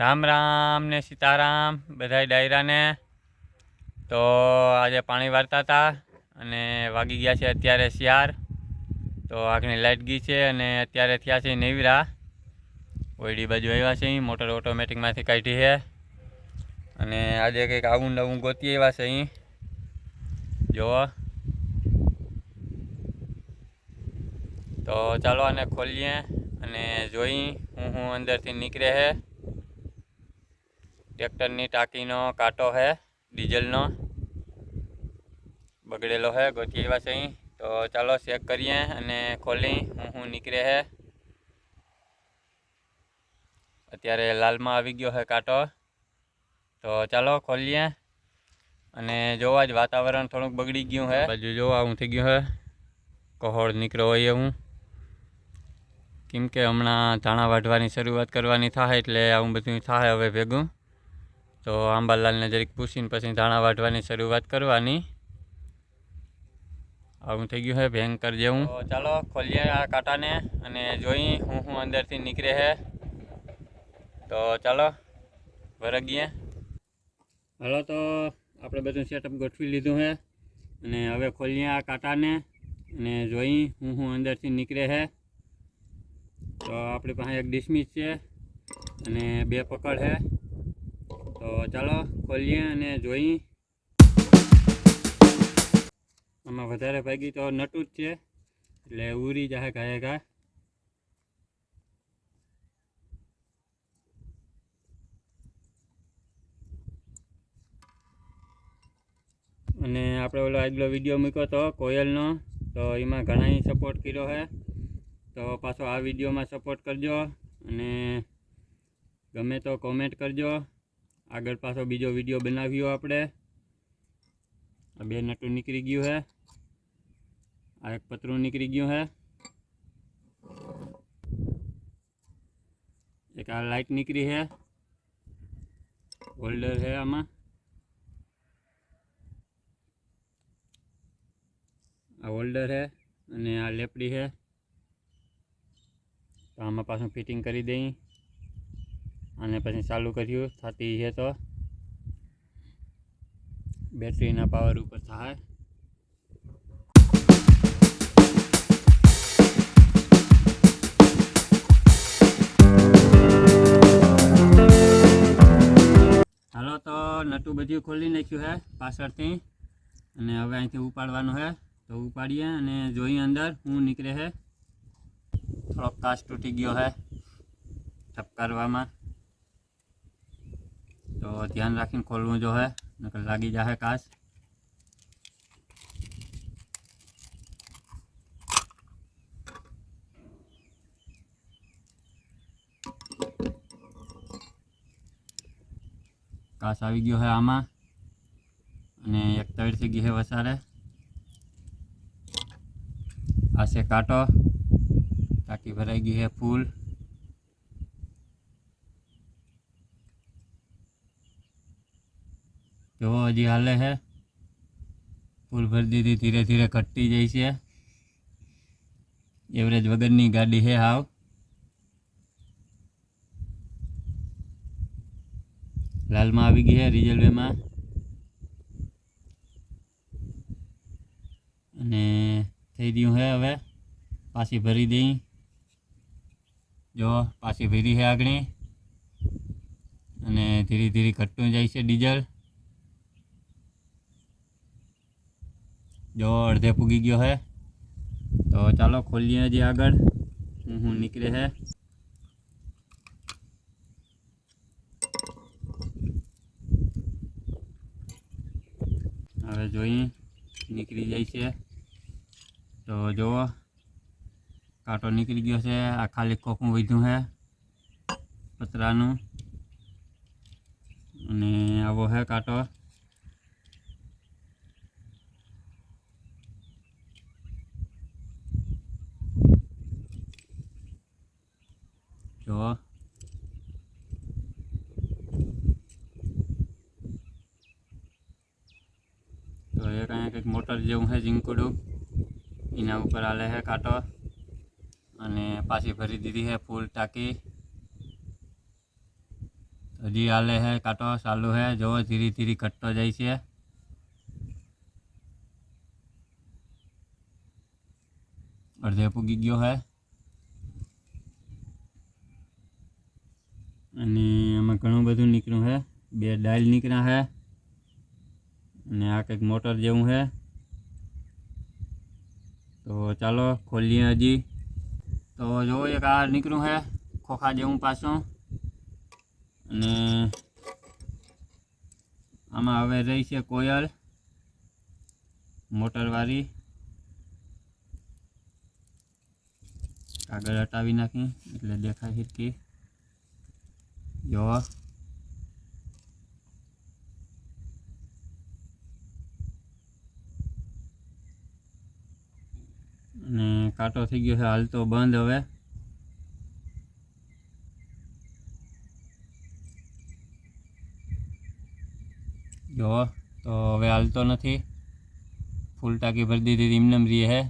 રામ રામ ને સીતારામ, બધાય ડાયરાને. તો આજે પાણી વાળતા હતા અને વાગી ગયા છે અત્યારે શિયાર તો આગની લાઇટ ગઈ છે અને અત્યારે થયા છે નેવરા. ઓયડી બાજુ આવ્યા છે અહીં, મોટર ઓટોમેટિકમાંથી કાઢી છે. અને આજે કંઈક આવું નવું ગોતી આવ્યા છે અહીં. જુઓ. તો ચાલો આને ખોલીએ અને જોઈ હું હું અંદરથી નીકળે છે ટ્રેક્ટરની ટાંકીનો કાંટો છે ડીઝલનો. બગડેલો છે ગોઠી એવા છે તો ચાલો ચેક કરીએ અને ખોલી, હું હું નીકળે છે અત્યારે લાલમાં આવી ગયો છે કાંટો. તો ચાલો ખોલીએ અને જોવા જ વાતાવરણ થોડુંક બગડી ગયું છે બાજુ જોવા આવું થઈ ગયું છે કહોળ નીકળ્યો હોય એવું. કેમ કે હમણાં ધાણા વાઢવાની શરૂઆત કરવાની થાય એટલે આવું બધું થાય હવે ભેગું. તો આંબાલાલને જરીક પૂછીને પછી ધાણા વાઢવાની શરૂઆત કરવાની. આવું થઈ ગયું છે ભયંકર જેવું ચાલો ખોલીએ આ કાંટાને અને જોઈ હું હું અંદરથી નીકળે છે તો ચાલો વરગીએ. હાલો તો આપણે બધું સેટઅપ ગોઠવી લીધું છે અને હવે ખોલીએ આ કાંટાને અને જોઈ હું હું અંદરથી નીકળે છે તો આપણી પાસે એક ડિસમિસ છે અને બે પકડ છે તો ચાલો ખોલીએ અને જોઈ આમાં વધારે ભાગી તો નટું જ છે. એટલે ઉરી જાય ઘાએ ઘા. અને આપણે ઓલો આગલો વીડિયો મૂક્યો હતો કોયલનો. તો એમાં ઘણાય સપોર્ટ કર્યો છે તો પાછો આ વિડીયોમાં સપોર્ટ કરજો અને ગમે તો કોમેન્ટ કરજો. આગળ પાછો બીજો વીડિયો બનાવ્યો આપણે. આ બે નટું નીકળી ગયું હે. આ એક પતરું નીકળી ગયું હે. એક આ લાઇટ નીકળી હે. હોલ્ડર હે આમાં. આ હોલ્ડર હે અને આ લેપડી છે તો આમાં પાછું ફિટિંગ કરી દઈ. અને પછી ચાલુ કર્યું, થતી છે તો બેટરીના પાવર ઉપર થાય. હાલો તો નટું બધું ખોલી નાખ્યું છે પાછળથી. અને હવે અહીંથી ઉપાડવાનું છે તો ઉપાડીએ અને જોઈએ અંદર હું નીકળે છે થોડોક કાચ તૂટી ગયો છે ઠપકારવામાં. તો ધ્યાન રાખીને ખોલવું જો હે નકર લાગી જાહે કાચ કાચ આવી ગયો છે આમાં અને એક તળ થઈ ગઈ છે વસારે આ છે કાંટો ટાંકી ભરાઈ ગઈ છે ફૂલ જો હજી હાલે છે ફૂલ ભરી દીધી ધીરે ધીરે ઘટતી જાય છે. એવરેજ વગરની ગાડી છે હાવ. લાલમાં આવી ગઈ છે રિઝલ્વેમાં અને થઈ ગયું છે હવે. પાછી ભરી દઈ. જો, પાછી ભરી છે આગળ. અને ધીરે ધીરે ઘટતું જાય છે ડીઝલ. જો અડધે પૂગી ગયો છે તો ચાલો ખોલીએ હજી આગળ હું હું નીકળે છે હવે જોઈએ નીકળી જાય છે તો જુઓ કાંટો નીકળી ગયો છે આ ખાલી ખોખું વધ્યું છે પતરાનું અને આવો છે કાંટો જો તો એક મોટર જેવું છે, ઝીંકુડું. એના ઉપર આલે છે કાંટો. અને પાછી ભરી દીધી છે ફૂલ ટાંકી. હજી આલે છે કાંટો, ચાલુ છે. જોવો ધીરે ધીરે ઘટતો જાય છે. અડધે પૂગી ગયો છે. અને આમાં ઘણું બધું નીકળ્યું છે. બે ડાયલ નીકળ્યા છે. અને આ કંઈક મોટર જેવું છે તો ચાલો ખોલીએ હજી તો જોવો એક આ નીકળ્યું છે ખોખા જેવું પાછું અને આમાં હવે રહી છે કોયલ મોટરવાળી કાગળ હટાવી નાખી એટલે દેખાય હિરકી જો અને કાંટો થઈ ગયો છે, હાલ તો બંધ હવે. જો, તો હવે હાલતો નથી. ફૂલ ટાંકી ભરી દીધી રીમનમ રીએ હે.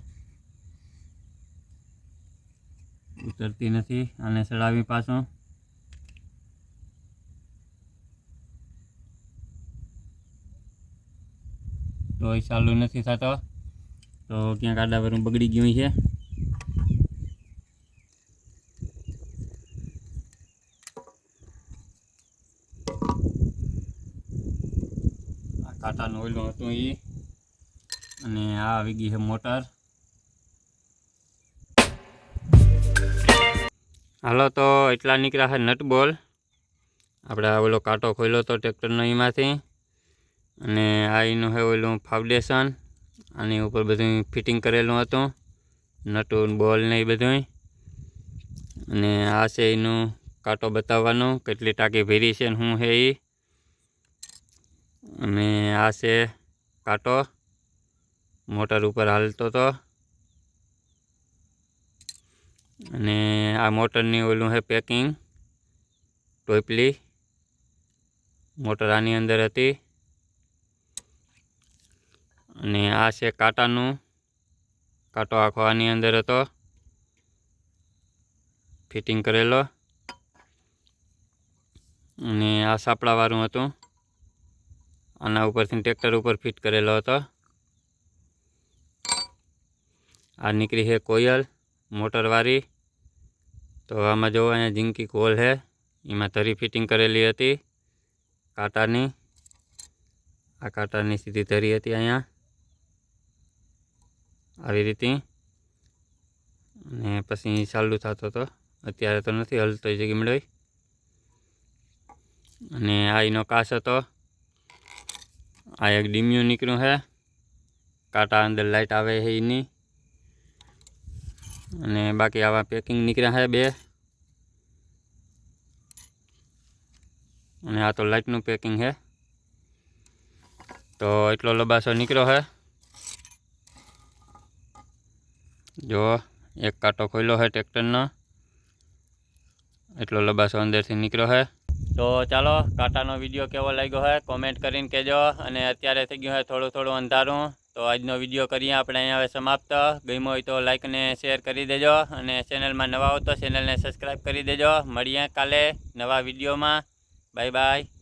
ઉતરતી નથી, આને ચડાવી પાછું. તો એ ચાલુ નથી થતો. તો ક્યાંક આડા વરું બગડી ગયું છે. આ કાંટાનું હતું એ અને આ આવી ગઈ છે મોટર. હાલો તો એટલા નીકળ્યા છે નટ બોલ. આપણે આ ઓલો કાંટો ખોલ્યો હતો ટ્રેક્ટરનો એમાંથી અને આ એનું છે ઓલું ફાઉન્ડેશન. આની ઉપર બધું ફિટિંગ કરેલું હતું. નટું બોલ ને એ બધું અને આ છે એનું કાંટો બતાવવાનું, કેટલી ટાંકી ભેરી છે ને શું છે એ અને આ છે કાંટો. મોટર ઉપર હાલતો હતો અને આ મોટરની ઓલું છે પેકિંગ ટોપલી. મોટર આની અંદર હતી. અને આ છે કાંટાનું. કાંટો આખો આની અંદર હતો. ફિટિંગ કરેલો. અને આ સાપડાવાળું હતું. આના ઉપરથી ટ્રેક્ટર ઉપર ફિટ કરેલો હતો. આ નીકળી છે કોયલ મોટરવાળી તો આમાં જોવો, અહીંયા જિંકી કોલ છે. એમાં ધરી ફિટિંગ કરેલી હતી કાંટાની. આ કાંટાની સીધી ધરી હતી અહીંયા. આવી રીતે. અને પછી ચાલુ થતો હતો. અત્યારે તો નથી હલતો જગી મેળવી અને આ એનો કાશ હતો. આ એક ડીમ્યું નીકળ્યું છે. કાંટા અંદર લાઇટ આવે છે એની. અને બાકી આવા પેકિંગ નીકળ્યા છે બે. અને આ તો લાઇટનું પેકિંગ છે. તો એટલો લબાસો નીકળ્યો છે. જો, એક કાંટો ખોલ્યો છે ટ્રેક્ટરનો. એટલો લબાસો અંદરથી નીકળ્યો છે. તો ચાલો કાંટાનો વીડિયો કેવો લાગ્યો હોય કોમેન્ટ કરીને કહેજો. અને અત્યારે થઈ ગયું હોય થોડું થોડું અંધારું. તો આજનો વીડિયો કરીએ આપણે અહીંયા હવે સમાપ્ત. ગમ્યો હોય તો લાઈક અને શેર કરી દેજો. અને ચેનલમાં નવા હો તો ચેનલને સબસ્ક્રાઈબ કરી દેજો. મળીએ કાલે નવા વિડીયોમાં. Bye bye